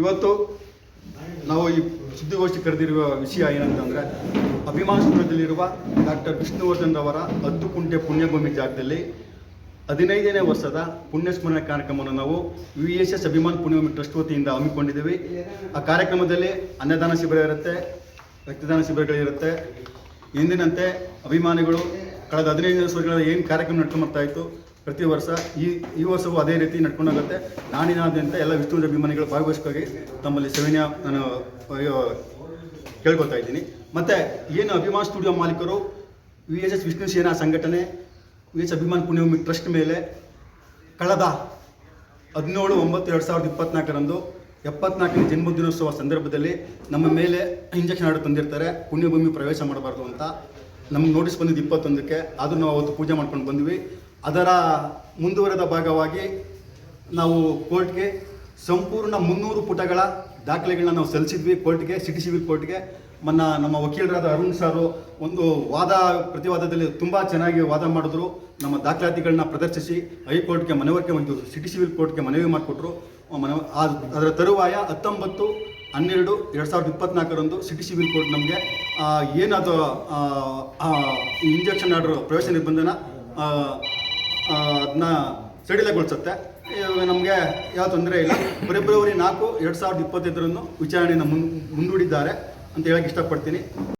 ಇವತ್ತು ನಾವು ಈ ಸುದ್ದಿಗೋಷ್ಠಿ ಕರೆದಿರುವ ವಿಷಯ ಏನಂತಂದ್ರೆ ಅಭಿಮಾನಪುರದಲ್ಲಿರುವ ಡಾಕ್ಟರ್ ವಿಷ್ಣುವರ್ಧನ್ ಅವರ ಹತ್ತು ಕುಂಟೆ ಪುಣ್ಯಭೂಮಿ ಜಾಗದಲ್ಲಿ ಹದಿನೈದನೇ ವರ್ಷದ ಪುಣ್ಯಸ್ಮರಣೆ ಕಾರ್ಯಕ್ರಮವನ್ನು ನಾವು V S S Abhiman Punyabhoomi trust ವತಿಯಿಂದ ಹಮ್ಮಿಕೊಂಡಿದ್ದೀವಿ. ಆ ಕಾರ್ಯಕ್ರಮದಲ್ಲಿ ಅನ್ನದಾನ ಶಿಬಿರ ಇರುತ್ತೆ, ರಕ್ತದಾನ ಶಿಬಿರಗಳಿರುತ್ತೆ ಎಂದಿನಂತೆ ಅಭಿಮಾನಿಗಳು ಕಳೆದ ಹದಿನೈದು ವರ್ಷಗಳ ಏನು ಕಾರ್ಯಕ್ರಮ ನಡ್ಕೊಂಡ್ಬರ್ತಾ ಇತ್ತು ಪ್ರತಿ ವರ್ಷ ಈ ಈ ವರ್ಷವೂ ಅದೇ ರೀತಿ ನಡ್ಕೊಂಡೋಗುತ್ತೆ. ನಾಡಿನಾದ್ಯಂತ ಎಲ್ಲ ವಿಷ್ಣು ಅಭಿಮಾನಿಗಳು ಭಾಗವಹಿಸೋಕೆ ತಮ್ಮಲ್ಲಿ ಸವಿನಯ ನಾನು ಕೇಳ್ಕೊತಾ ಇದ್ದೀನಿ. ಮತ್ತು ಏನು ಅಭಿಮಾನ್ ಸ್ಟುಡಿಯೋ ಮಾಲೀಕರು, V S S Vishnu Sena ಸಂಘಟನೆ, V S Abhiman Punyabhoomi trust ಮೇಲೆ ಕಳೆದ ಹದಿನೇಳು, ಒಂಬತ್ತು, ಎರಡು ಸಾವಿರದ ಇಪ್ಪತ್ನಾಲ್ಕರಂದು ಎಪ್ಪತ್ನಾಲ್ಕನೇ ಜನ್ಮದಿನೋತ್ಸವ ಸಂದರ್ಭದಲ್ಲಿ ನಮ್ಮ ಮೇಲೆ ಇಂಜೆಕ್ಷನ್ ಆರ್ಡರ್ ತಂದಿರ್ತಾರೆ. ಪುಣ್ಯಭೂಮಿ ಪ್ರವೇಶ ಮಾಡಬಾರ್ದು ಅಂತ. ನಮ್ಗೆ ನೋಟಿಸ್ ಬಂದಿದ್ದು ಇಪ್ಪತ್ತೊಂದಕ್ಕೆ. ಆದರೂ ನಾವು ಅವತ್ತು ಪೂಜೆ ಮಾಡ್ಕೊಂಡು ಬಂದ್ವಿ. ಅದರ ಮುಂದುವರೆದ ಭಾಗವಾಗಿ ನಾವು ಕೋರ್ಟ್ಗೆ ಸಂಪೂರ್ಣ ಮುನ್ನೂರು ಪುಟಗಳ ದಾಖಲೆಗಳನ್ನ ನಾವು ಸಲ್ಲಿಸಿದ್ವಿ ಕೋರ್ಟ್ಗೆ, ಸಿಟಿ ಸಿವಿಲ್ ಕೋರ್ಟ್ಗೆ. ಮೊನ್ನ ನಮ್ಮ ವಕೀಲರಾದ ಅರುಣ್ ಸಾರು ಒಂದು ವಾದ, ಪ್ರತಿವಾದದಲ್ಲಿ ತುಂಬ ಚೆನ್ನಾಗಿ ವಾದ ಮಾಡಿದ್ರು. ನಮ್ಮ ದಾಖಲಾತಿಗಳನ್ನ ಪ್ರದರ್ಶಿಸಿ ಹೈಕೋರ್ಟ್ಗೆ ಮನವರಿಕೆ ಒಂದು ಸಿಟಿ ಸಿವಿಲ್ ಕೋರ್ಟ್ಗೆ ಮನವಿ ಮಾಡಿಕೊಟ್ರು. ಮನ ಅದರ ತರುವಾಯ ಹತ್ತೊಂಬತ್ತು, ಹನ್ನೆರಡು, ಎರಡು ಸಾವಿರದ ಇಪ್ಪತ್ನಾಲ್ಕರಂದು ಸಿಟಿ ಸಿವಿಲ್ ಕೋರ್ಟ್ ನಮಗೆ ಏನದು ಇಂಜೆಕ್ಷನ್ ಆರ್ಡರ್ ಪ್ರವೇಶ ನಿರ್ಬಂಧನ ಅದನ್ನ ಸಡಿಲಗೊಳಿಸುತ್ತೆ. ನಮಗೆ ಯಾವ ತೊಂದರೆ ಇಲ್ಲ. ಫೆಬ್ರವರಿ ನಾಲ್ಕು, ಎರಡು ಸಾವಿರದ ಇಪ್ಪತ್ತೈದರನ್ನು ವಿಚಾರಣೆಯನ್ನು ಮುನ್, ಮುಂದೂಡಿದ್ದಾರೆ ಅಂತ ಹೇಳಕ್ಕೆ ಇಷ್ಟಪಡ್ತೀನಿ.